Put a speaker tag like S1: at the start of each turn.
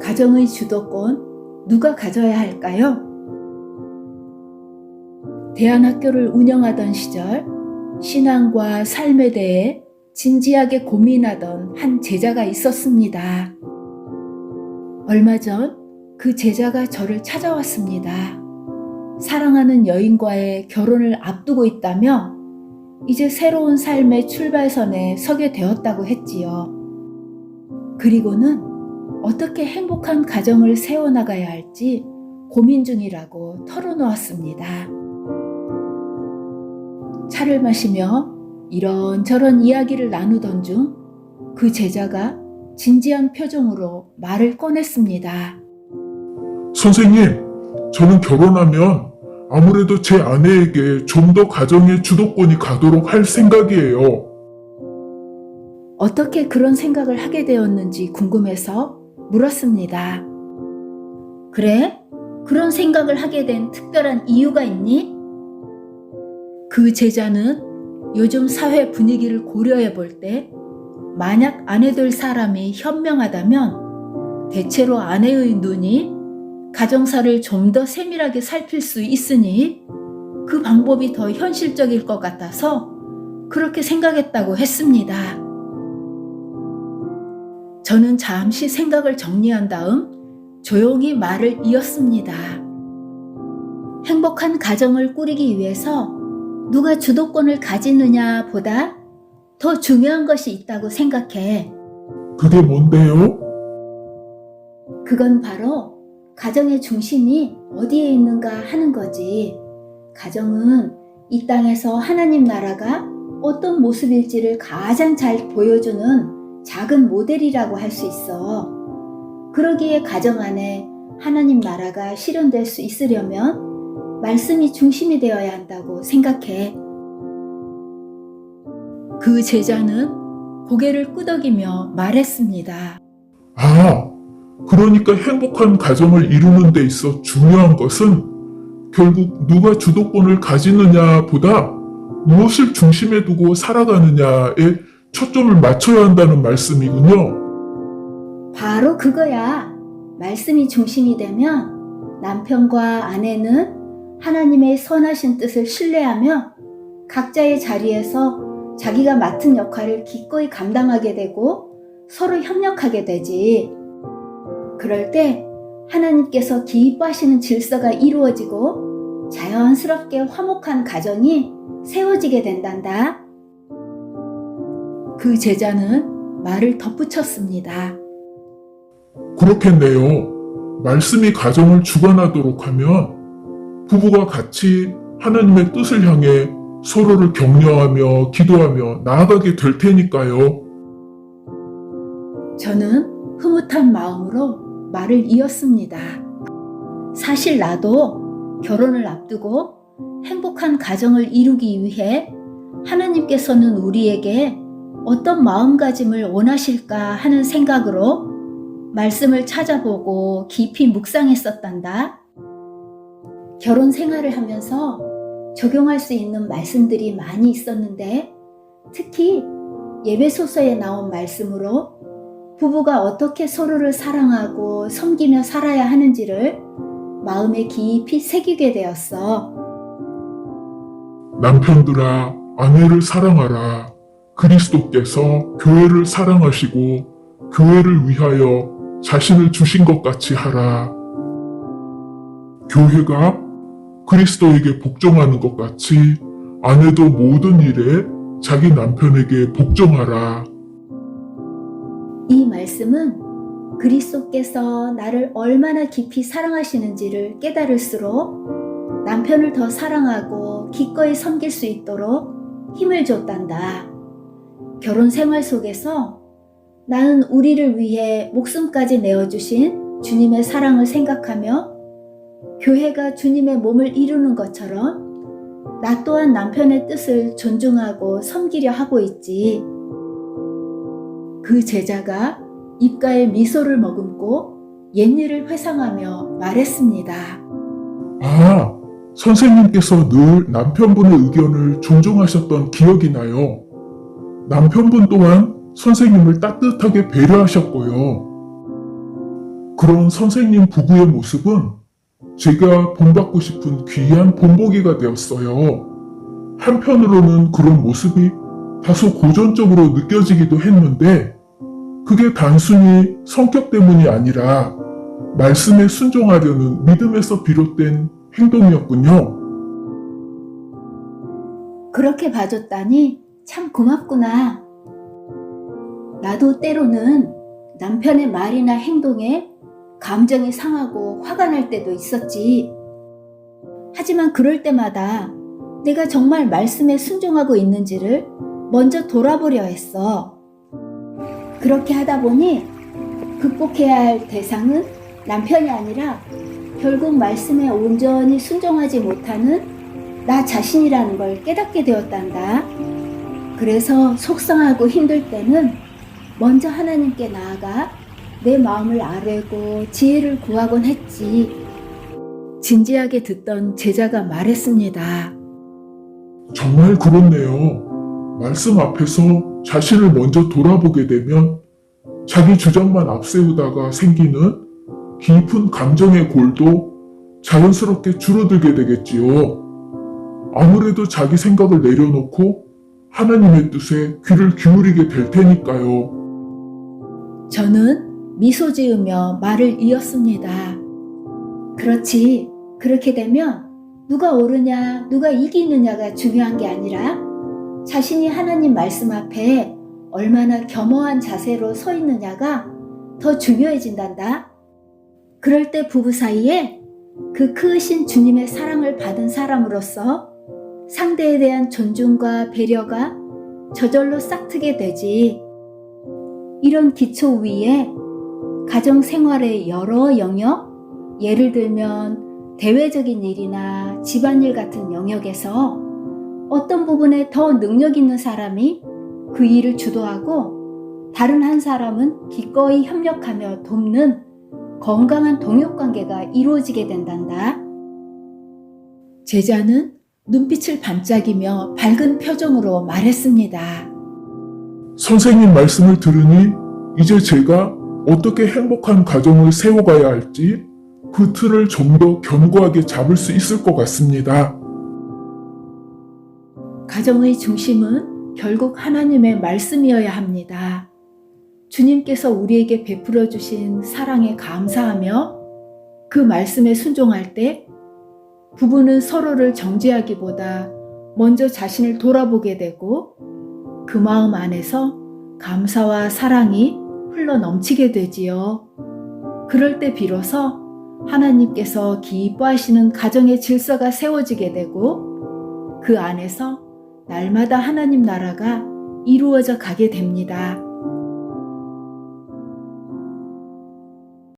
S1: 가정의 주도권 누가 가져야 할까요? 대안학교를 운영하던 시절 신앙과 삶에 대해 진지하게 고민하던 한 제자가 있었습니다. 얼마 전 그 제자가 저를 찾아왔습니다. 사랑하는 여인과의 결혼을 앞두고 있다며 이제 새로운 삶의 출발선에 서게 되었다고 했지요. 그리고는 어떻게 행복한 가정을 세워나가야 할지 고민 중이라고 털어놓았습니다. 차를 마시며 이런저런 이야기를 나누던 중 그 제자가 진지한 표정으로 말을 꺼냈습니다.
S2: 선생님, 저는 결혼하면 아무래도 제 아내에게 좀 더 가정의 주도권이 가도록 할 생각이에요.
S1: 어떻게 그런 생각을 하게 되었는지 궁금해서 물었습니다. 그래? 그런 생각을 하게 된 특별한 이유가 있니? 그 제자는 요즘 사회 분위기를 고려해 볼 때 만약 아내 될 사람이 현명하다면 대체로 아내의 눈이 가정사를 좀 더 세밀하게 살필 수 있으니 그 방법이 더 현실적일 것 같아서 그렇게 생각했다고 했습니다. 저는 잠시 생각을 정리한 다음 조용히 말을 이었습니다. 행복한 가정을 꾸리기 위해서 누가 주도권을 가지느냐 보다 더 중요한 것이 있다고 생각해.
S2: 그게 뭔데요?
S1: 그건 바로 가정의 중심이 어디에 있는가 하는 거지. 가정은 이 땅에서 하나님 나라가 어떤 모습일지를 가장 잘 보여주는 작은 모델이라고 할 수 있어. 그러기에 가정 안에 하나님 나라가 실현될 수 있으려면 말씀이 중심이 되어야 한다고 생각해. 그 제자는 고개를 끄덕이며 말했습니다.
S2: 아, 그러니까 행복한 가정을 이루는 데 있어 중요한 것은 결국 누가 주도권을 가지느냐 보다 무엇을 중심에 두고 살아가느냐에 초점을 맞춰야 한다는 말씀이군요.
S1: 바로 그거야. 말씀이 중심이 되면 남편과 아내는 하나님의 선하신 뜻을 신뢰하며 각자의 자리에서 자기가 맡은 역할을 기꺼이 감당하게 되고 서로 협력하게 되지. 그럴 때 하나님께서 기뻐하시는 질서가 이루어지고 자연스럽게 화목한 가정이 세워지게 된단다. 그 제자는 말을 덧붙였습니다.
S2: 그렇겠네요. 말씀이 가정을 주관하도록 하면 부부가 같이 하나님의 뜻을 향해 서로를 격려하며 기도하며 나아가게 될 테니까요.
S1: 저는 흐뭇한 마음으로 말을 이었습니다. 사실 나도 결혼을 앞두고 행복한 가정을 이루기 위해 하나님께서는 우리에게 어떤 마음가짐을 원하실까 하는 생각으로 말씀을 찾아보고 깊이 묵상했었단다. 결혼 생활을 하면서 적용할 수 있는 말씀들이 많이 있었는데 특히 예배소서에 나온 말씀으로 부부가 어떻게 서로를 사랑하고 섬기며 살아야 하는지를 마음에 깊이 새기게 되었어.
S2: 남편들아, 아내를 사랑하라. 그리스도께서 교회를 사랑하시고 교회를 위하여 자신을 주신 것 같이 하라. 교회가 그리스도에게 복종하는 것 같이 아내도 모든 일에 자기 남편에게 복종하라.
S1: 이 말씀은 그리스도께서 나를 얼마나 깊이 사랑하시는지를 깨달을수록 남편을 더 사랑하고 기꺼이 섬길 수 있도록 힘을 줬단다. 결혼 생활 속에서 나는 우리를 위해 목숨까지 내어주신 주님의 사랑을 생각하며 교회가 주님의 몸을 이루는 것처럼 나 또한 남편의 뜻을 존중하고 섬기려 하고 있지. 그 제자가 입가에 미소를 머금고 옛일을 회상하며 말했습니다.
S2: 아, 선생님께서 늘 남편분의 의견을 존중하셨던 기억이 나요. 남편분 또한 선생님을 따뜻하게 배려하셨고요. 그런 선생님 부부의 모습은 제가 본받고 싶은 귀한 본보기가 되었어요. 한편으로는 그런 모습이 다소 고전적으로 느껴지기도 했는데, 그게 단순히 성격 때문이 아니라 말씀에 순종하려는 믿음에서 비롯된 행동이었군요.
S1: 그렇게 봐줬다니 참 고맙구나. 나도 때로는 남편의 말이나 행동에 감정이 상하고 화가 날 때도 있었지. 하지만 그럴 때마다 내가 정말 말씀에 순종하고 있는지를 먼저 돌아보려 했어. 그렇게 하다 보니 극복해야 할 대상은 남편이 아니라 결국 말씀에 온전히 순종하지 못하는 나 자신이라는 걸 깨닫게 되었단다. 그래서 속상하고 힘들 때는 먼저 하나님께 나아가 내 마음을 아뢰고 지혜를 구하곤 했지. 진지하게 듣던 제자가 말했습니다.
S2: 정말 그렇네요. 말씀 앞에서 자신을 먼저 돌아보게 되면 자기 주장만 앞세우다가 생기는 깊은 감정의 골도 자연스럽게 줄어들게 되겠지요. 아무래도 자기 생각을 내려놓고 하나님의 뜻에 귀를 기울이게 될 테니까요.
S1: 저는 미소 지으며 말을 이었습니다. 그렇지. 그렇게 되면 누가 옳으냐, 누가 이기느냐가 중요한 게 아니라 자신이 하나님 말씀 앞에 얼마나 겸허한 자세로 서 있느냐가 더 중요해진단다. 그럴 때 부부 사이에 그 크신 주님의 사랑을 받은 사람으로서 상대에 대한 존중과 배려가 저절로 싹트게 되지. 이런 기초 위에 가정 생활의 여러 영역, 예를 들면 대외적인 일이나 집안일 같은 영역에서 어떤 부분에 더 능력 있는 사람이 그 일을 주도하고 다른 한 사람은 기꺼이 협력하며 돕는 건강한 동역 관계가 이루어지게 된단다. 제자는 눈빛을 반짝이며 밝은 표정으로 말했습니다.
S2: 선생님 말씀을 들으니 이제 제가 어떻게 행복한 가정을 세워가야 할지 그 틀을 좀 더 견고하게 잡을 수 있을 것 같습니다.
S1: 가정의 중심은 결국 하나님의 말씀이어야 합니다. 주님께서 우리에게 베풀어 주신 사랑에 감사하며 그 말씀에 순종할 때 부부는 서로를 정죄하기보다 먼저 자신을 돌아보게 되고 그 마음 안에서 감사와 사랑이 흘러 넘치게 되지요. 그럴 때 비로소 하나님께서 기뻐하시는 가정의 질서가 세워지게 되고 그 안에서 날마다 하나님 나라가 이루어져 가게 됩니다.